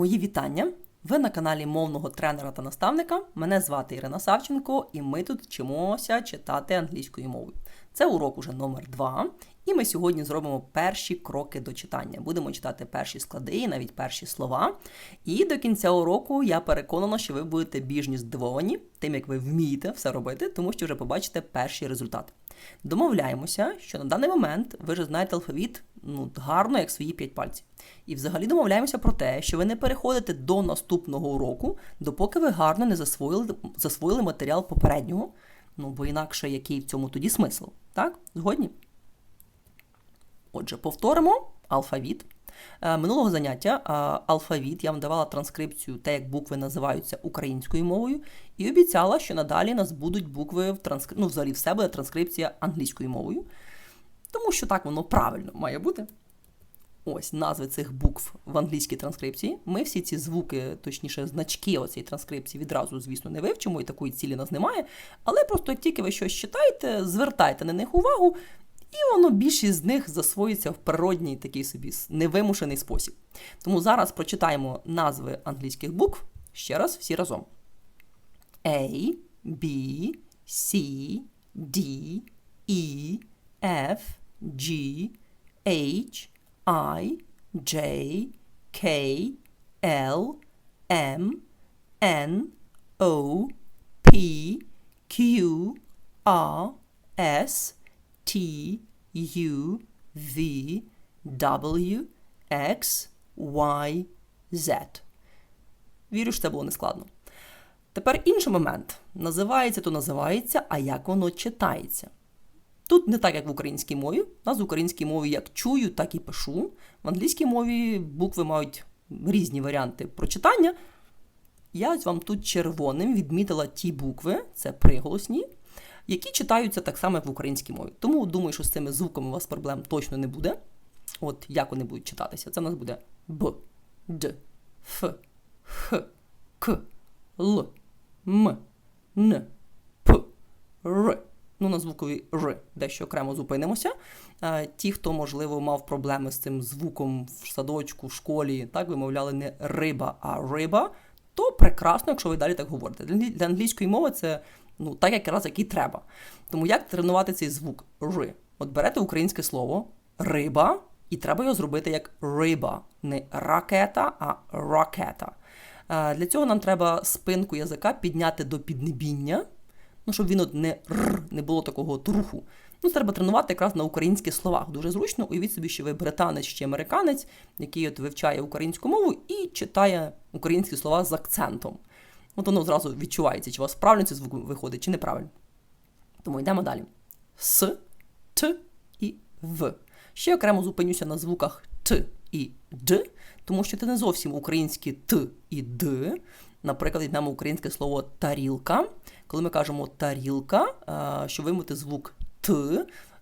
Мої вітання! Ви на каналі мовного тренера та наставника. Мене звати Ірина Савченко, і ми тут вчимося читати англійською мовою. Це урок уже номер 2 і ми сьогодні зробимо перші кроки до читання. Будемо читати перші склади і навіть перші слова. І до кінця уроку я переконана, що ви будете біжні здивовані тим, як ви вмієте все робити, тому що вже побачите перші результати. Домовляємося, що на даний момент ви вже знаєте алфавіт ну, гарно, як свої п'ять пальців. І взагалі домовляємося про те, що ви не переходите до наступного уроку, допоки ви гарно не засвоїли, засвоїли матеріал попереднього. Ну, бо інакше який в цьому тоді смисл? Так? Згодні? Отже, повторимо алфавіт. Е, Минулого заняття е, алфавіт я вам давала транскрипцію, те, як букви називаються українською мовою, і обіцяла, що надалі нас будуть букви в транскрип... ну, взагалі все буде транскрипція англійською мовою. Тому що так воно правильно має бути. Ось назви цих букв в англійській транскрипції. Ми всі ці звуки, точніше, значки оцієї транскрипції відразу, звісно, не вивчимо, і такої цілі нас немає. Але просто як тільки ви щось читаєте, звертайте на них увагу, і воно більшість з них засвоїться в природній такий собі невимушений спосіб. Тому зараз прочитаємо назви англійських букв ще раз всі разом: A, B, C, D, E, F, G, H, I, J, K, L, M, N, O, P, Q, R, S, T, U, V, W, X, Y, Z. Вірю, що це було нескладно. Тепер інший момент. Називається то називається, а як воно читається. Тут не так, як в українській мові. У нас в українській мові як чую, так і пишу. В англійській мові букви мають різні варіанти прочитання. Я ось вам тут червоним відмітила ті букви, це приголосні, які читаються так само, як в українській мові. Тому думаю, що з цими звуками у вас проблем точно не буде. От як вони будуть читатися? Це у нас буде Б, Д, Ф, Х, К, Л, М, Н, П, Р. Ну, на звукові Р дещо окремо зупинимося. Е, Ті, хто, можливо, мав проблеми з цим звуком в садочку, в школі, так вимовляли не риба, а риба, то прекрасно, якщо ви далі так говорите. Для англійської мови це ну, так якраз як і треба. Тому як тренувати цей звук Р? От берете українське слово риба, і треба його зробити як риба, не ракета, а ракета. Е, Для цього нам треба спинку язика підняти до піднебіння, ну, щоб він от не р, не було такого труху. Ну, треба тренувати якраз на українських словах. Дуже зручно. Уявіть собі, що ви британець чи американець, який от вивчає українську мову і читає українські слова з акцентом. От воно зразу відчувається, чи у вас правильно цей звук виходить, чи неправильно. Тому йдемо далі. С, Т і В. Ще окремо зупинюся на звуках Т і Д, тому що це не зовсім українські Т і Д. Наприклад, йдемо українське слово тарілка. Коли ми кажемо тарілка, е, щоб вимити звук Т,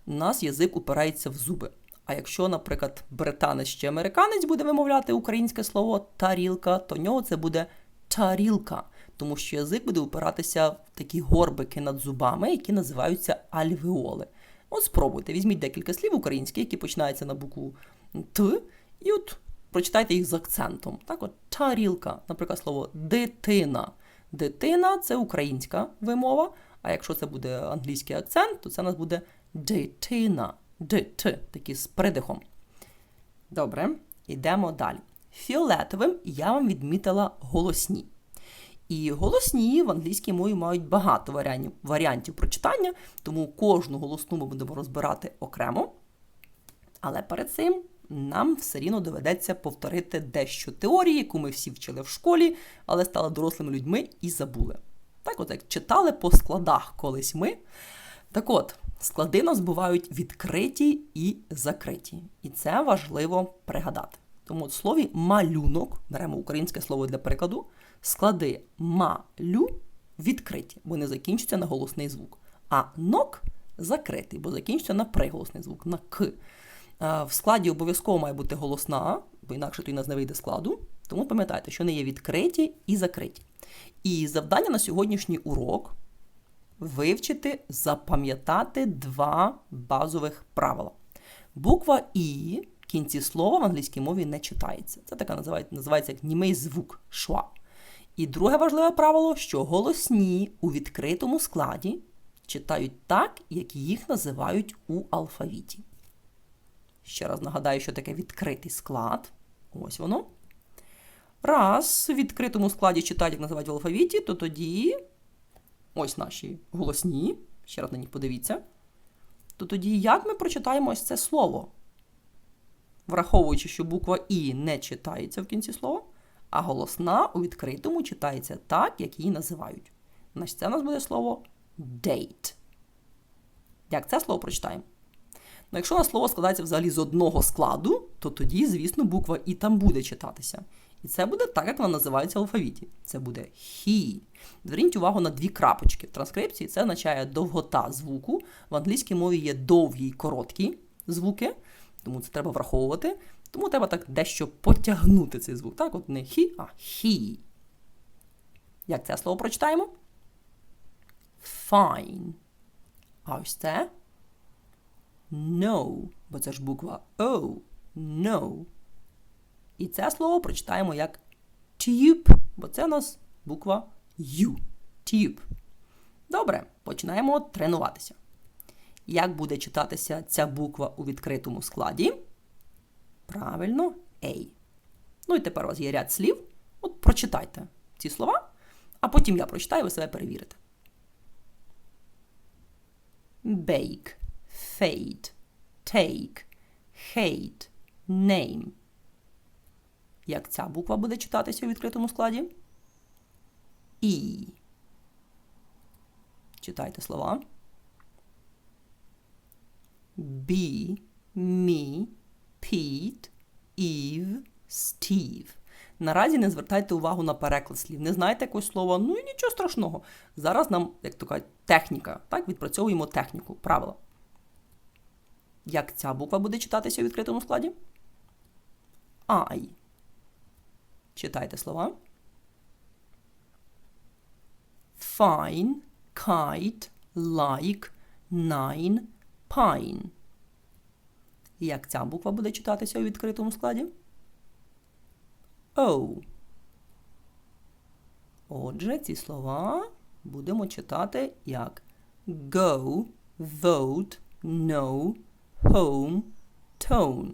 у нас язик упирається в зуби. А якщо, наприклад, британець чи американець буде вимовляти українське слово тарілка, то в нього це буде тарілка, тому що язик буде упиратися в такі горбики над зубами, які називаються альвеоли. От спробуйте, візьміть декілька слів українських, які починаються на букву Т, і от прочитайте їх з акцентом. Так, от тарілка, наприклад, слово дитина. Дитина це українська вимова, а якщо це буде англійський акцент, то це у нас буде дитина. Дит, такі з придихом. Добре, йдемо далі. Фіолетовим я вам відмітила голосні. І голосні в англійській мові мають багато варіантів, варіантів прочитання, тому кожну голосну ми будемо розбирати окремо. Але перед цим нам все рівно доведеться повторити дещо теорії, яку ми всі вчили в школі, але стали дорослими людьми і забули. Так, от як читали по складах колись ми. Так от, склади нас бувають відкриті і закриті. І це важливо пригадати. Тому от слові малюнок, беремо українське слово для прикладу, склади малю відкриті, бо не закінчуються на голосний звук. А нок закритий, бо закінчується на приголосний звук, на к. В складі обов'язково має бути голосна, бо інакше то нас не вийде складу. Тому пам'ятайте, що вони є відкриті і закриті. І завдання на сьогоднішній урок вивчити, запам'ятати два базових правила. Буква І в кінці слова в англійській мові не читається. Це така називається, називається як німий звук шва. І друге важливе правило, що голосні у відкритому складі читають так, як їх називають у алфавіті. Ще раз нагадаю, що таке відкритий склад. Ось воно. Раз в відкритому складі читають, як називають в алфавіті, то тоді ось наші голосні. Ще раз на них подивіться. То тоді як ми прочитаємо ось це слово? Враховуючи, що буква І не читається в кінці слова, а голосна у відкритому читається так, як її називають. Значить, це у нас буде слово date. Як це слово прочитаємо? Ну, якщо у нас слово складається взагалі з одного складу, то тоді, звісно, буква І там буде читатися. І це буде так, як вона називається в алфавіті. Це буде he. Зверніть увагу на дві крапочки. В транскрипції це означає довгота звуку. В англійській мові є довгі й короткі звуки, тому це треба враховувати. Тому треба так дещо потягнути цей звук. Так, от не he, а he. Як це слово прочитаємо? Fine. А ось це no, бо це ж буква O. No. І це слово прочитаємо як tube, бо це у нас буква U. Tube. Добре, починаємо тренуватися. Як буде читатися ця буква у відкритому складі? Правильно, A. Ну і тепер у вас є ряд слів. От прочитайте ці слова, а потім я прочитаю, ви себе перевірите. Bake, fade, take, hate, name. Як ця буква буде читатися у відкритому складі? І. Читайте слова. Be, me, Наразі не звертайте увагу на переклад слів. Не знаєте якогось слова, ну і нічого страшного. Зараз нам, як то кажуть, техніка. Так, відпрацьовуємо техніку, правила. Як ця буква буде читатися у відкритому складі? I. Читайте слова. Fine, kite, like, nine, pine. Як ця буква буде читатися у відкритому складі? O. Отже, ці слова будемо читати як go, vote, no, home, tone.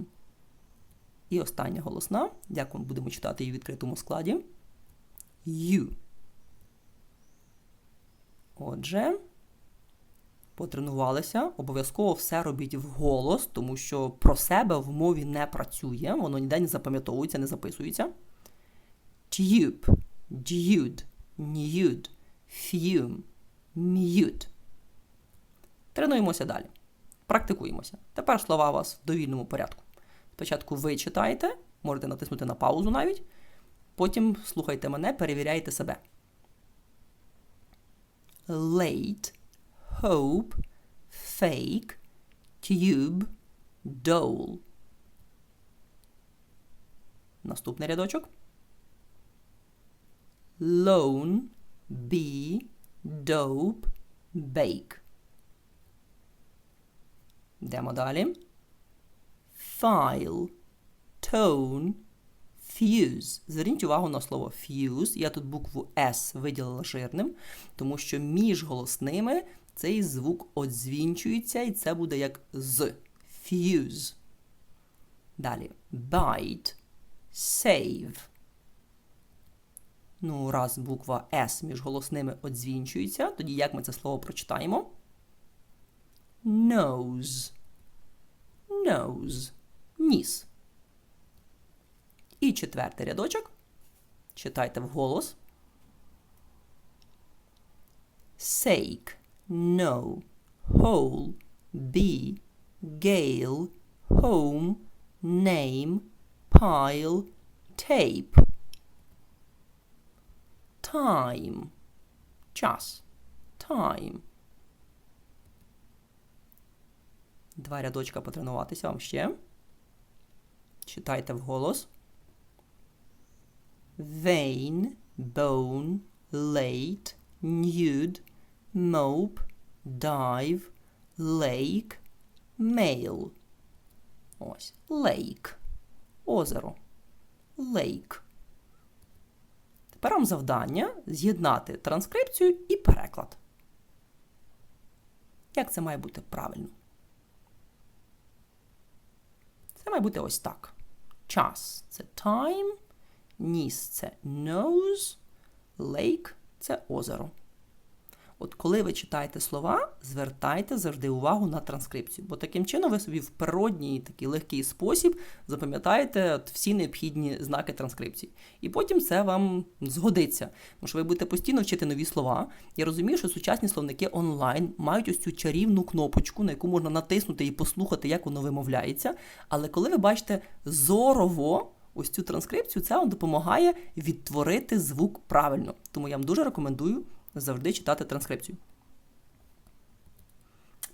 І остання голосна, як ми будемо читати її в відкритому складі. You. Отже, потренувалися. Обов'язково все робіть вголос, тому що про себе в мові не працює, воно ніде не запам'ятовується, не записується. Tube, dude, nude, fume, mute. Тренуємося далі. Практикуємося. Тепер слова у вас в довільному порядку. Спочатку ви читаєте, можете натиснути на паузу навіть. Потім слухайте мене, перевіряйте себе. Late, hope, fake, tube, dole. Наступний рядочок. Lone, be, dope, bake. Йдемо далі. File, tone, fuse. Зверніть увагу на слово fuse. Я тут букву S виділила жирним, тому що між голосними цей звук одзвінчується, і це буде як з. Fuse. Далі. Bite, save. Ну, раз буква S між голосними одзвінчується, тоді як ми це слово прочитаємо? Nose. Nose. Ніс. І четвертий рядочок. Читайте вголос. Sake, no, whole, be, gale, home, name, pile, tape. Time. Час. Time. Два рядочка потренуватися вам ще. Читайте вголос. Vein, bone, late, nude, mope, dive, lake, male. Ось. Lake. Озеро. Lake. Тепер вам завдання з'єднати транскрипцію і переклад. Як це має бути правильно? Це має бути ось так. Час це time, ніс це nose, lake це озеро. От коли ви читаєте слова, звертайте завжди увагу на транскрипцію, бо таким чином ви собі в природній такий легкий спосіб запам'ятаєте от всі необхідні знаки транскрипції. І потім це вам згодиться. Тому що ви будете постійно вчити нові слова. Я розумію, що сучасні словники онлайн мають ось цю чарівну кнопочку, на яку можна натиснути і послухати, як воно вимовляється. Але коли ви бачите зорово. Ось цю транскрипцію це вам допомагає відтворити звук правильно. Тому я вам дуже рекомендую завжди читати транскрипцію.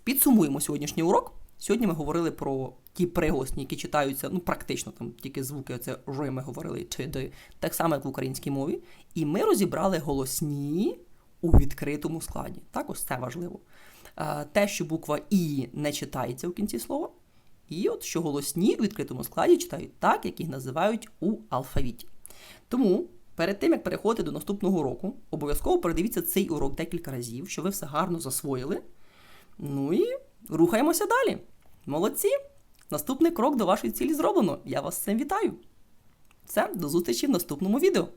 Підсумуємо сьогоднішній урок. Сьогодні ми говорили про ті приголосні, які читаються, ну, практично там тільки звуки, оце «ри» ми говорили чи «ди», так само, як в українській мові. І ми розібрали голосні у відкритому складі. Так, ось це важливо. Те, що буква І не читається в кінці слова, і от що голосні у відкритому складі читають так, як їх називають у алфавіті. Тому перед тим, як переходити до наступного року, обов'язково передивіться цей урок декілька разів, що ви все гарно засвоїли. Ну і рухаємося далі. Молодці! Наступний крок до вашої цілі зроблено. Я вас з цим вітаю. Все, до зустрічі в наступному відео.